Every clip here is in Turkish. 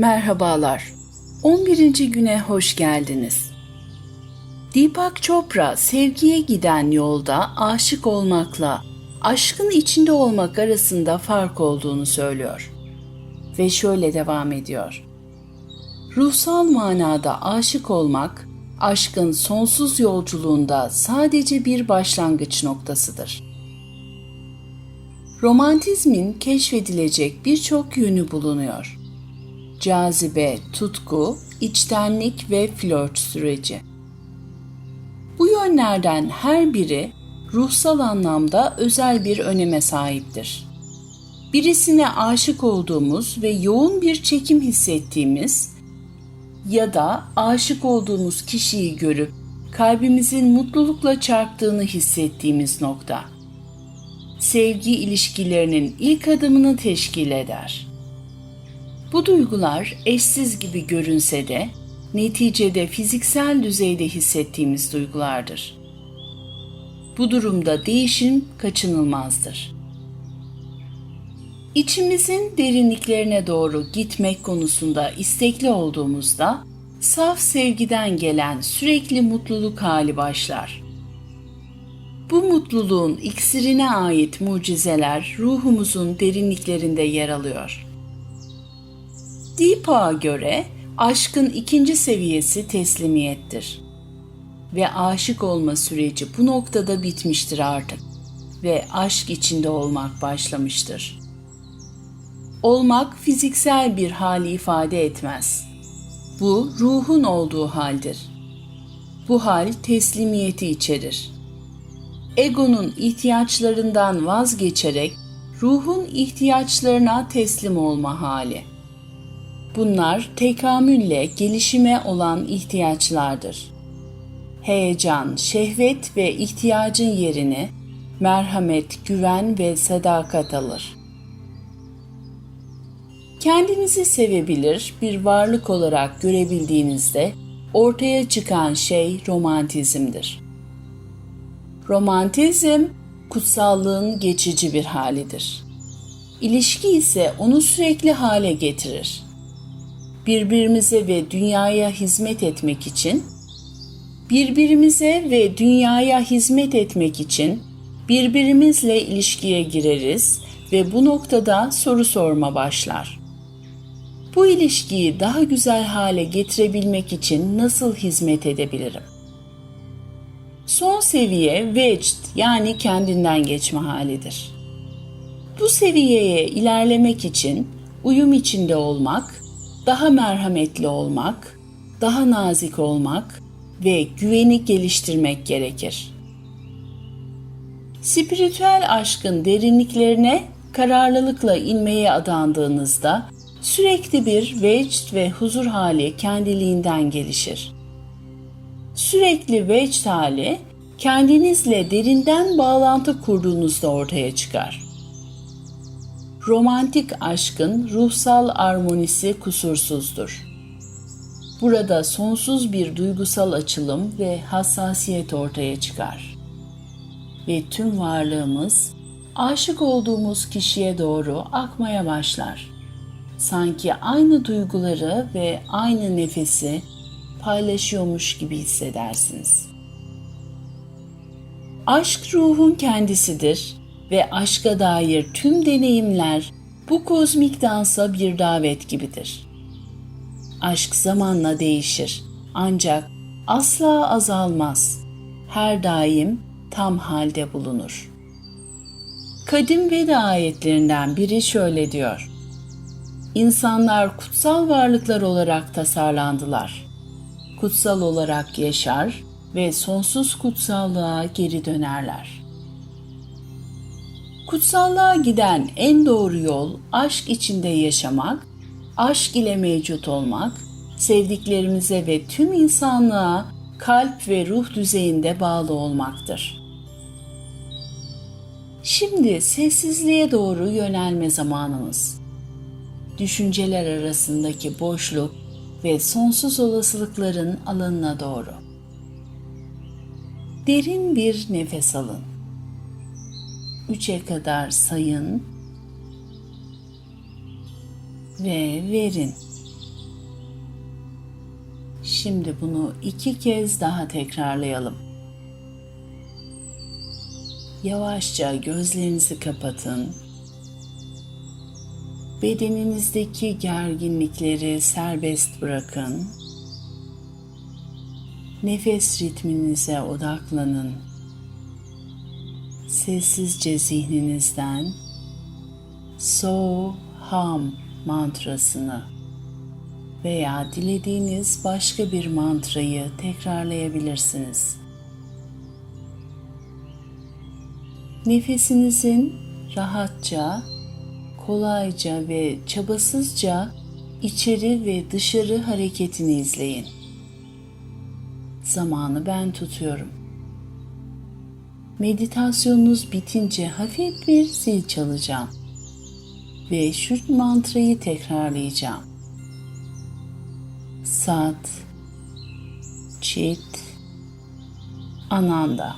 Merhabalar. 11. güne hoş geldiniz. Deepak Chopra sevgiye giden yolda aşık olmakla aşkın içinde olmak arasında fark olduğunu söylüyor. Ve şöyle devam ediyor. Ruhsal manada aşık olmak, aşkın sonsuz yolculuğunda sadece bir başlangıç noktasıdır. Romantizmin keşfedilecek birçok yönü bulunuyor. Cazibe, tutku, içtenlik ve flört süreci. Bu yönlerden her biri ruhsal anlamda özel bir öneme sahiptir. Birisine aşık olduğumuz ve yoğun bir çekim hissettiğimiz ya da aşık olduğumuz kişiyi görüp kalbimizin mutlulukla çarptığını hissettiğimiz nokta. Sevgi ilişkilerinin ilk adımını teşkil eder. Bu duygular eşsiz gibi görünse de neticede fiziksel düzeyde hissettiğimiz duygulardır. Bu durumda değişim kaçınılmazdır. İçimizin derinliklerine doğru gitmek konusunda istekli olduğumuzda saf sevgiden gelen sürekli mutluluk hali başlar. Bu mutluluğun iksirine ait mucizeler ruhumuzun derinliklerinde yer alıyor. Deepak'a göre aşkın ikinci seviyesi teslimiyettir. Ve aşık olma süreci bu noktada bitmiştir artık ve aşk içinde olmak başlamıştır. Olmak fiziksel bir hali ifade etmez. Bu ruhun olduğu haldir. Bu hal teslimiyeti içerir. Egonun ihtiyaçlarından vazgeçerek ruhun ihtiyaçlarına teslim olma hali. Bunlar tekamülle gelişime olan ihtiyaçlardır. Heyecan, şehvet ve ihtiyacın yerini merhamet, güven ve sadakat alır. Kendinizi sevebilir bir varlık olarak görebildiğinizde ortaya çıkan şey romantizmdir. Romantizm kutsallığın geçici bir halidir. İlişki ise onu sürekli hale getirir. Birbirimize ve dünyaya hizmet etmek için birbirimize ve dünyaya hizmet etmek için birbirimizle ilişkiye gireriz ve bu noktada soru sorma başlar. Bu ilişkiyi daha güzel hale getirebilmek için nasıl hizmet edebilirim? Son seviye vecd yani kendinden geçme halidir. Bu seviyeye ilerlemek için uyum içinde olmak, daha merhametli olmak, daha nazik olmak ve güveni geliştirmek gerekir. Spiritüel aşkın derinliklerine kararlılıkla inmeye adandığınızda sürekli bir vecd ve huzur hali kendiliğinden gelişir. Sürekli vecd hali kendinizle derinden bağlantı kurduğunuzda ortaya çıkar. Romantik aşkın ruhsal armonisi kusursuzdur. Burada sonsuz bir duygusal açılım ve hassasiyet ortaya çıkar. Ve tüm varlığımız aşık olduğumuz kişiye doğru akmaya başlar. Sanki aynı duyguları ve aynı nefesi paylaşıyormuş gibi hissedersiniz. Aşk ruhun kendisidir ve aşka dair tüm deneyimler bu kozmik dansa bir davet gibidir. Aşk zamanla değişir ancak asla azalmaz. Her daim tam halde bulunur. Kadim Veda ayetlerinden biri şöyle diyor. İnsanlar kutsal varlıklar olarak tasarlandılar. Kutsal olarak yaşar ve sonsuz kutsallığa geri dönerler. Kutsallığa giden en doğru yol aşk içinde yaşamak, aşk ile mevcut olmak, sevdiklerimize ve tüm insanlığa kalp ve ruh düzeyinde bağlı olmaktır. Şimdi sessizliğe doğru yönelme zamanımız. Düşünceler arasındaki boşluk ve sonsuz olasılıkların alanına doğru. Derin bir nefes alın. Üçe kadar sayın ve verin. Şimdi bunu iki kez daha tekrarlayalım. Yavaşça gözlerinizi kapatın. Bedeninizdeki gerginlikleri serbest bırakın. Nefes ritminize odaklanın. Sessizce zihninizden So Ham mantrasını veya dilediğiniz başka bir mantrayı tekrarlayabilirsiniz. Nefesinizin rahatça, kolayca ve çabasızca içeri ve dışarı hareketini izleyin. Zamanı ben tutuyorum. Meditasyonunuz bitince hafif bir zil çalacağım ve şu mantrayı tekrarlayacağım. Sat, Çit, Ananda.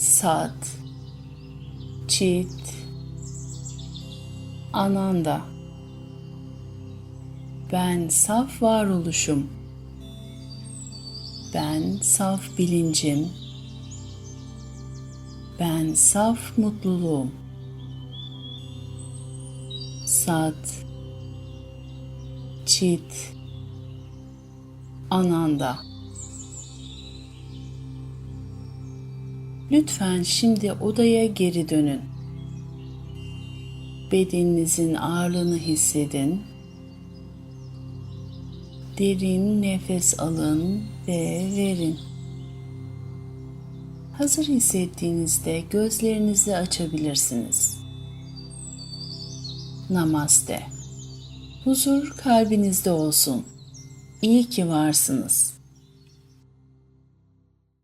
Sat, Çit, Ananda. Ben saf varoluşum. Ben saf bilincim. Ben saf mutluluğum. Sat, Çit, Ananda. Lütfen şimdi odaya geri dönün. Bedeninizin ağırlığını hissedin. Derin nefes alın ve verin. Hazır hissettiğinizde gözlerinizi açabilirsiniz. Namaste. Huzur kalbinizde olsun. İyi ki varsınız.